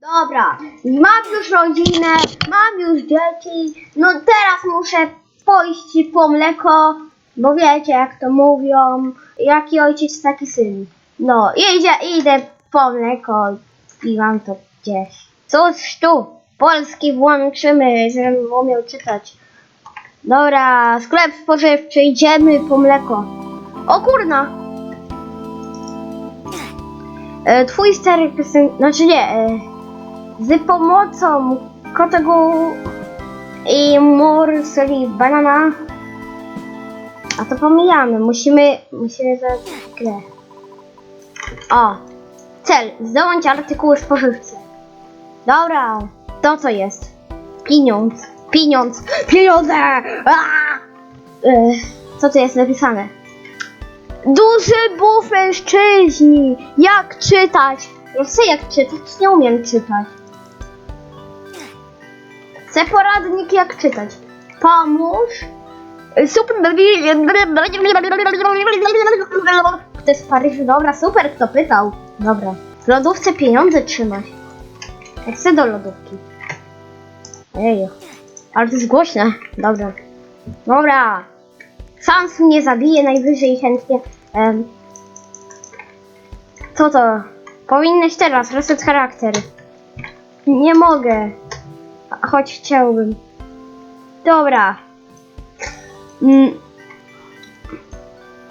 Dobra, mam już rodzinę, mam już dzieci, no teraz muszę pójść po mleko, bo wiecie jak to mówią, jaki ojciec taki syn. No, idzie, idę po mleko i mam to gdzieś. Cóż tu, polski włączymy, żebym umiał czytać. Dobra, sklep spożywczy, idziemy po mleko. O kurna! E, twój stary piosen... Znaczy nie, e, z pomocą kotegu i morseli banana. A to pomijamy, musimy, musimy za grę. O, cel, zdobądź artykuły spożywcze. Dobra, to co jest? Pieniądz, pieniądz, pieniądze! E, co tu jest napisane? Duży buf mężczyźni! Jak czytać? Ja chcę jak czytać, nie umiem czytać. Chcę poradnik jak czytać. Pomóż. Super. Kto jest w Paryżu? Dobra, super, kto pytał. Dobra. W lodówce pieniądze trzymać. Ja chcę do lodówki. Ej, ale to jest głośne. Dobra. Dobra. Sans mnie zabije najwyżej chętnie. Co to? Powinnyś teraz, reset charakter. Nie mogę. Choć chciałbym. Dobra. Mm.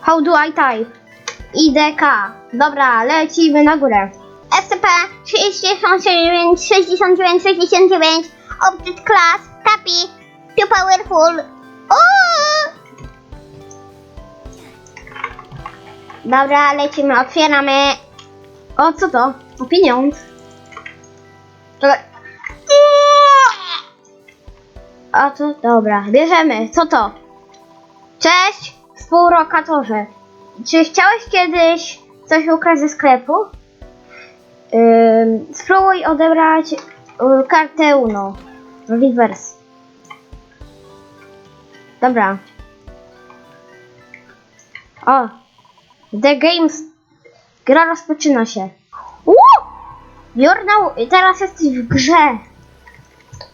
How do I type? IDK. Dobra, lecimy na górę. SCP 69, 69, 69. Object class. Copy. Too powerful. Oooo! Dobra, lecimy, otwieramy. O, co to? O pieniądz. A to dobra, bierzemy. Co to? Cześć, współlokatorze. Czy chciałeś kiedyś coś ukraść ze sklepu? Ym, spróbuj odebrać y, kartę UNO. Reverse. Dobra. O, The Games. Gra rozpoczyna się. Uuu! Journal, teraz jesteś w grze.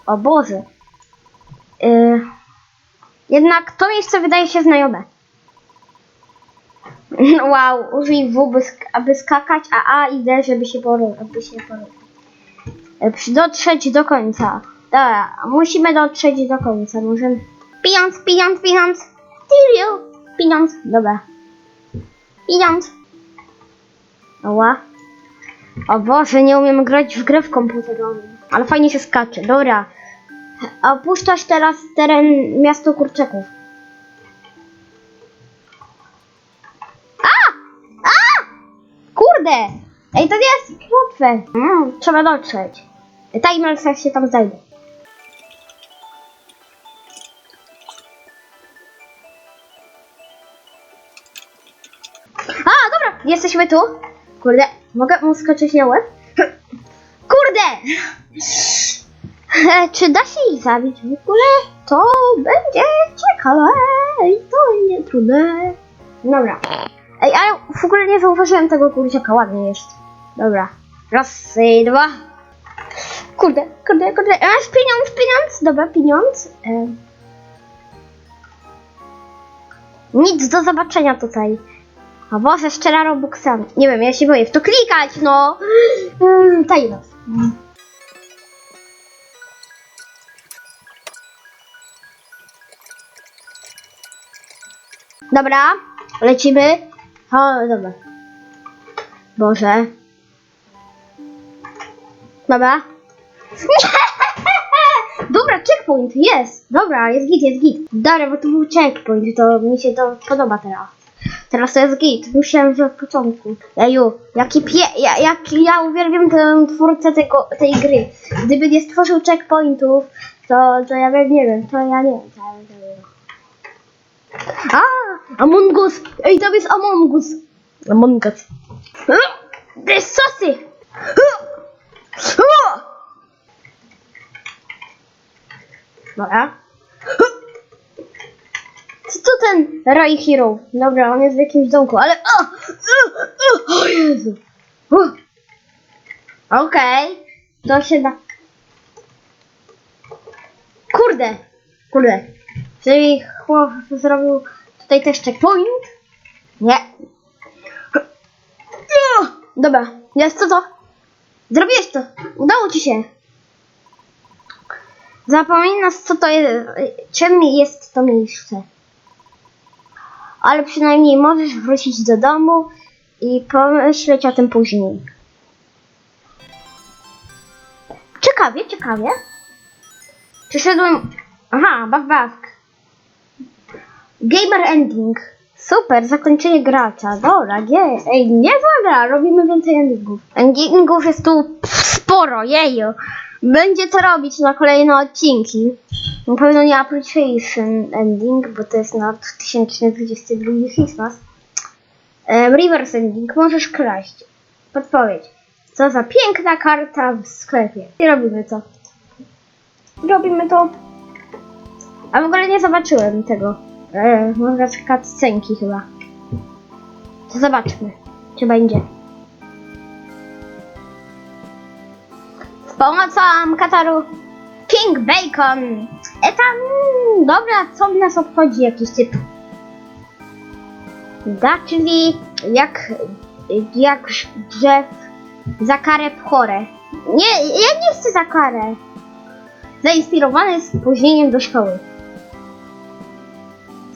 O Boże. Yy, jednak to miejsce wydaje się znajome. Wow, użyj W, aby skakać, a A i D, żeby się poruszyć. Yy, Dotrzeć do końca. Dobra, musimy dotrzeć do końca. Możemy... Pieniądz, pieniądz, pieniądz. Tiriu. Pieniądz. Dobra. Pieniądz. Oła. O Boże, nie umiem grać w grę w komputerową. Ale fajnie się skacze. Dobra. Opuszczasz teraz teren miasto kurczaków. A! A! Kurde! Ej, to nie jest łatwe. Mm, trzeba dotrzeć. Timer jak się tam znajdę. A, dobra, jesteśmy tu. Kurde, mogę mu skoczyć na łeb? Kurde! E, Czy da się ich zabić w ogóle? To będzie ciekawe i to nie trudne. Dobra. Ej, ale w ogóle nie zauważyłem tego kurczaka, ładnie jest. Dobra. Raz, dwa. Kurde, kurde, kurde. Masz pieniądz, pieniądz. Dobra, pieniądz. E... Nic do zobaczenia tutaj. A Boże, szczera Robuxami. Nie wiem, ja się boję w to klikać, no. Mm, Tajnos. Dobra, lecimy. O, dobra. Boże. Dobra. Dobra, checkpoint, jest. Dobra, jest git, jest git. Dobra, bo to był checkpoint, to mi się to podoba teraz. Teraz to jest git. Myślałem, że od początku. Eju, jaki pie... Ja, jak, ja uwielbiam tę twórcę tego, tej gry. Gdyby nie stworzył checkpointów, to, to ja bym, nie wiem, to ja nie wiem. A, Among Us! Ej, tam jest Among Us! Among Us. Jest sosy! Dobra. Co to ten Rai Hero? Dobra, on jest w jakimś domku, ale... O, o, Jezu! Okej. To się da. Kurde! Kurde. Czyli chłop zrobił tutaj też checkpoint? Nie. No, Dobra, jest co to? Zrobiłeś to. Udało ci się. Zapominasz co to jest, czym jest to miejsce. Ale przynajmniej możesz wrócić do domu i pomyśleć o tym później. Ciekawie, ciekawie. Przyszedłem... Aha, baw, baw. Gamer ending. Super, zakończenie gracza. Dobra, nie, ej, niezła robimy więcej endingów. Endingów jest tu sporo, jeju. Będzie to robić na kolejne odcinki. Na pewno nie appreciation ending, bo to jest na 2022 Christmas. Um, reverse ending, możesz kraść. Podpowiedź. Co za piękna karta w sklepie. I robimy to. Robimy to. A w ogóle nie zobaczyłem tego. E, może cutscenki chyba. To zobaczmy, czy będzie. Z pomocą Kataru King Bacon. E tam, dobra, co nas obchodzi jakiś typ. Da, czyli jak, jak drzew za karę chore. Nie, ja nie chcę za karę. Zainspirowany spóźnieniem do szkoły.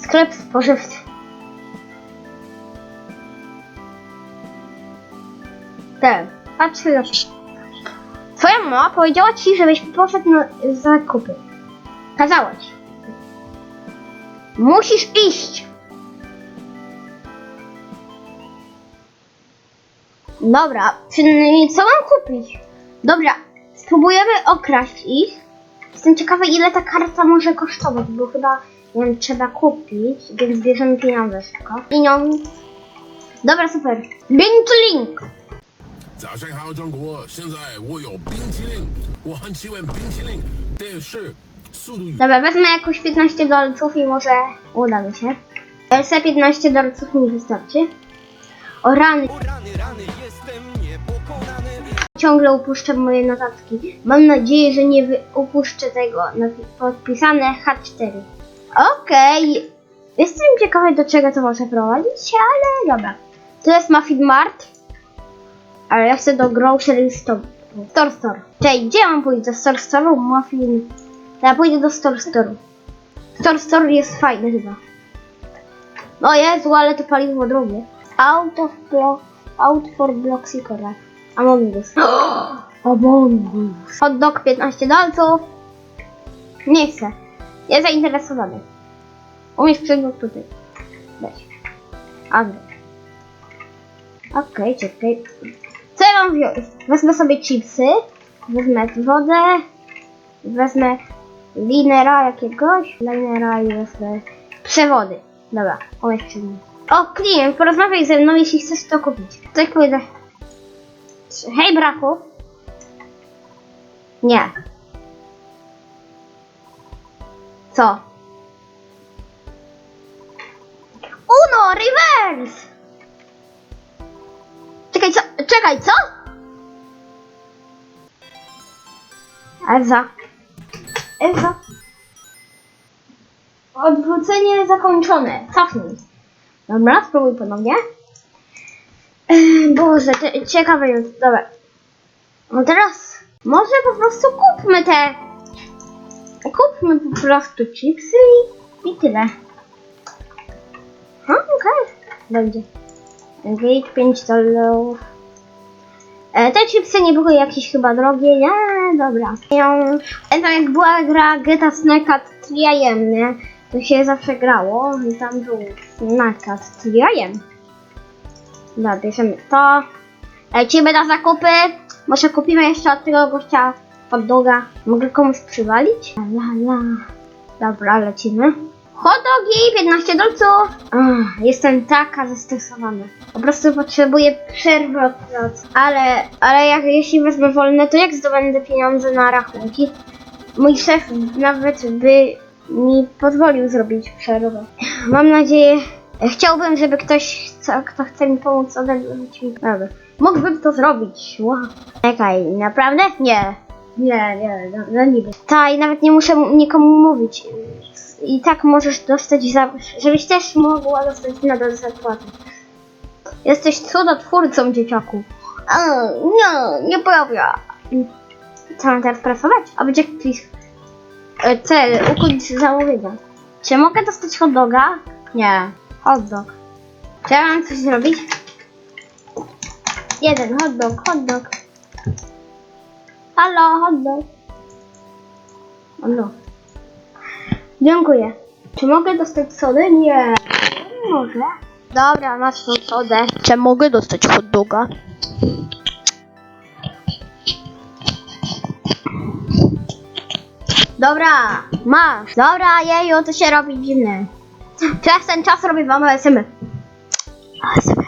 Sklep spożywczy. Ten, patrz na Twoja mama powiedziała ci, żebyś poszedł na zakupy. Kazała ci. Musisz iść. Dobra, czyli co mam kupić? Dobra, spróbujemy okraść ich. Jestem ciekawa, ile ta karta może kosztować, bo chyba nie wiem, trzeba kupić, więc bierzemy pieniądze szybko. Pieniądz. Dobra, super. Link to link. 早上好，中国！现在我有冰淇淋，我很喜欢冰淇淋，但是速度与 Dobra, wezmę jakoś 15 dolców i może uda mi się. LC 15 dolców mi wystarczy. O rany, Rany, rany, jestem niepokonany. ciągle upuszczam moje notatki. Mam nadzieję, że nie wy- upuszczę tego. Napi- Podpisane H4. Okej. Jestem ciekawy, do czego to może prowadzić, ale dobra. To jest Muffin Mart. Ale ja chcę do Grocery Store. Store Store. Cześć, gdzie mam pójść? Do Store Store'u? Muffin... Ja pójdę do Store Store'u. Store Store jest fajny chyba. O Jezu, ale to paliwo drogie. Out of block... Out for block Sikora. Among Us. Among Us. Hot dog 15 dolców. Nie chcę. Nie zainteresowany. Umiesz przegląd tutaj. Weź. Andrzej. Okej, czekaj. Co ja mam wziąć? Wezmę sobie chipsy. Wezmę wodę. Wezmę linera jakiegoś. Linera i wezmę przewody. Dobra, umiesz przegląd. O, klient, porozmawiaj ze mną, jeśli chcesz to kupić. Co jak pójdę? Hej, braku. Nie. Co? Uno, reverse! Czekaj, co? Czekaj, co? Elza. Elza. Odwrócenie zakończone. Cofnij. Dobra, spróbuj ponownie. Boże, cie- ciekawe jest. Dobra. No teraz może po prostu kupmy te. Kupmy po prostu chipsy i, i tyle. No, okej. Będzie. Gate 5 dolarów. E, te chipsy nie były jakieś chyba drogie, nie? Dobra. Ją, pamiętam jak była gra GTA Snackat Triajem? To się zawsze grało i tam był Snackat Triajem. Dobra, bierzemy to. Lecimy na zakupy. Może kupimy jeszcze od tego gościa hot doga. Mogę komuś przywalić? La, la. Dobra, lecimy. Hot dogi, 15 dolców. Ach, jestem taka zestresowana. Po prostu potrzebuję przerwy od pracy. Ale, ale jak, jeśli wezmę wolne, to jak zdobędę pieniądze na rachunki? Mój szef nawet by mi pozwolił zrobić przerwę. Mam nadzieję, chciałbym, żeby ktoś, co, kto chce mi pomóc, odebrać mi sprawę. Mógłbym to zrobić. Wow. Czekaj, naprawdę? Nie. Nie, nie, no, no niby. Ta, i nawet nie muszę mu- nikomu mówić. I tak możesz dostać za... Żebyś też mogła dostać nadal zapłatę. Jesteś cudotwórcą, dzieciaku. A, nie, nieprawda. Co mam teraz pracować? A będzie jakiś e, cel, ukuć zamówienia. Czy mogę dostać hot doga? Nie, hot dog. Czy ja mam coś zrobić? Jeden hot dog, hot dog. Halo, hot dog. O no. Dziękuję. Czy mogę dostać sodę? Nie. Może. Dobra, masz tą sodę. Czy mogę dostać hot doga? Dobra, masz. Dobra, jeju, to się robi dziwne. Przez ten czas robię wam ASMR. ASMR.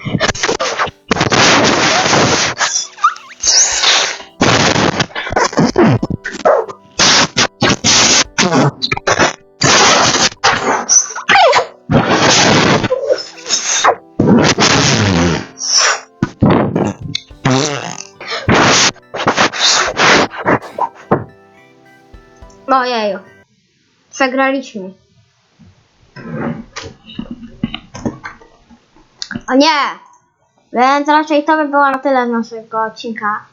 Ojeju. Przegraliśmy. O nie! Więc raczej to by było na tyle z naszego odcinka.